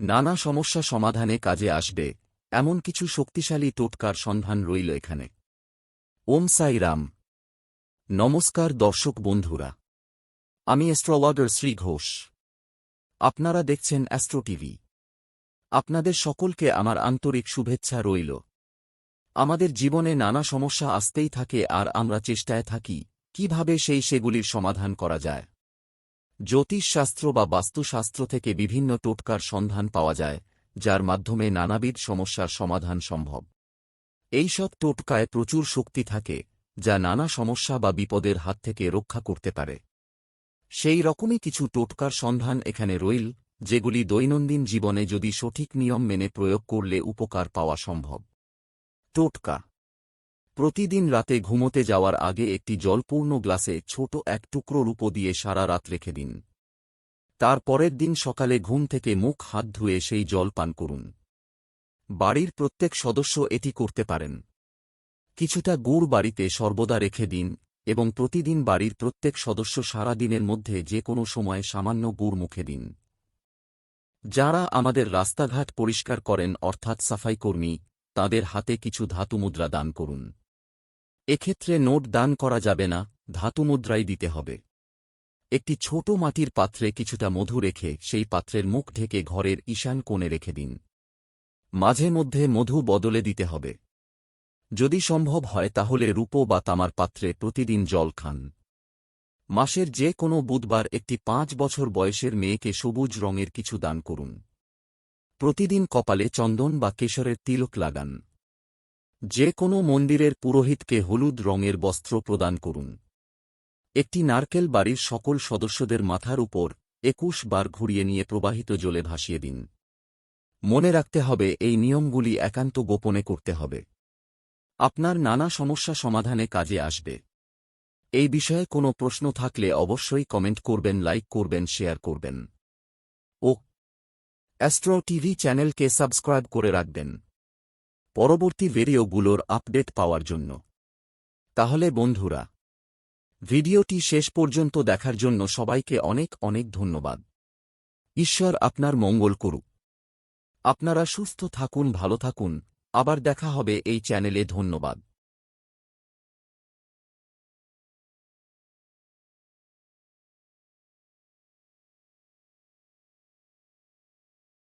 নানা সমস্যা সমাধানে কাজে আসবে। এমন কিছু শক্তিশালী টোটকার সন্ধান রইল এখানে। ওম সাই রাম। নমস্কার দর্শক বন্ধুরা। আমি অ্যাস্ট্রোলজার শ্রী ঘোষ। আপনারা দেখছেন অ্যাস্ট্রো টিভি। আপনাদের সকলকে আমার আন্তরিক শুভেচ্ছা রইল। আমাদের জীবনে নানা সমস্যা আসতেই থাকে আর আমরা চেষ্টায় থাকি কীভাবে সেই সেগুলির সমাধান করা যায়। জ্যোতিষশাস্ত্র বা বাস্তুশাস্ত্র থেকে বিভিন্ন টোটকার সন্ধান পাওয়া যায়, যার মাধ্যমে নানাবিধ সমস্যার সমাধান সম্ভব। এইসব টোটকায় প্রচুর শক্তি থাকে, যা নানা সমস্যা বা বিপদের হাত থেকে রক্ষা করতে পারে। সেই রকমই কিছু টোটকার সন্ধান এখানে রইল, যেগুলি দৈনন্দিন জীবনে যদি সঠিক নিয়ম মেনে প্রয়োগ করলে উপকার পাওয়া সম্ভব। টোটকা প্রতিদিন রাতে ঘুমোতে যাওয়ার আগে একটি জলপূর্ণ গ্লাসে ছোট এক টুকরো রূপো দিয়ে সারা রাত রেখে দিন। তার পরের দিন সকালে ঘুম থেকে মুখ হাত ধুয়ে সেই জল পান করুন। বাড়ির প্রত্যেক সদস্য এটি করতে পারেন। কিছুটা গুড় বাড়িতে সর্বদা রেখে দিন এবং প্রতিদিন বাড়ির প্রত্যেক সদস্য সারা দিনের মধ্যে যে কোনো সময়ে সামান্য গুড় মুখে দিন। যারা আমাদের রাস্তাঘাট পরিষ্কার করেন অর্থাৎ সাফাই কর্মী, তাদের হাতে কিছু ধাতু মুদ্রা দান করুন। এক্ষেত্রে নোট দান করা যাবে না, ধাতু মুদ্রাই দিতে হবে। একটি ছোট মাটির পাত্রে কিছুটা মধু রেখে সেই পাত্রের মুখ ঢেকে ঘরের ঈশান কোণে রেখে দিন। মাঝে মধ্যে মধু বদলে দিতে হবে। যদি সম্ভব হয় তাহলে রূপো বা তামার পাত্রে প্রতিদিন জল খান। মাসের যে কোনো বুধবার একটি পাঁচ বছর বয়সের মেয়েকে সবুজ রঙের কিছু দান করুন। প্রতিদিন কপালে চন্দন বা কেশরের তিলক লাগান। যে কোনো মন্দিরের পুরোহিতকে হলুদ রঙের বস্ত্র প্রদান করুন। একটি নারকেল বাড়ির সকল সদস্যদের মাথার উপর একুশ বার ঘুরিয়ে নিয়ে প্রবাহিত জলে ভাসিয়ে দিন। মনে রাখতে হবে, এই নিয়মগুলি একান্ত গোপনে করতে হবে। আপনার নানা সমস্যা সমাধানে কাজে আসবে। এই বিষয়ে কোনো প্রশ্ন থাকলে অবশ্যই কমেন্ট করবেন, লাইক করবেন, শেয়ার করবেন। ও অ্যাস্ট্রো টিভি চ্যানেলকে সাবস্ক্রাইব করে রাখবেন। পরবর্তী ভিডিওগুলোর আপডেট পাওয়ার জন্য। তাহলে বন্ধুরা, ভিডিওটি শেষ পর্যন্ত দেখার জন্য সবাইকে অনেক অনেক ধন্যবাদ। ঈশ্বর আপনার মঙ্গল করুক। আপনারা সুস্থ থাকুন, ভালো থাকুন। আবার দেখা হবে এই চ্যানেলে, ধন্যবাদ।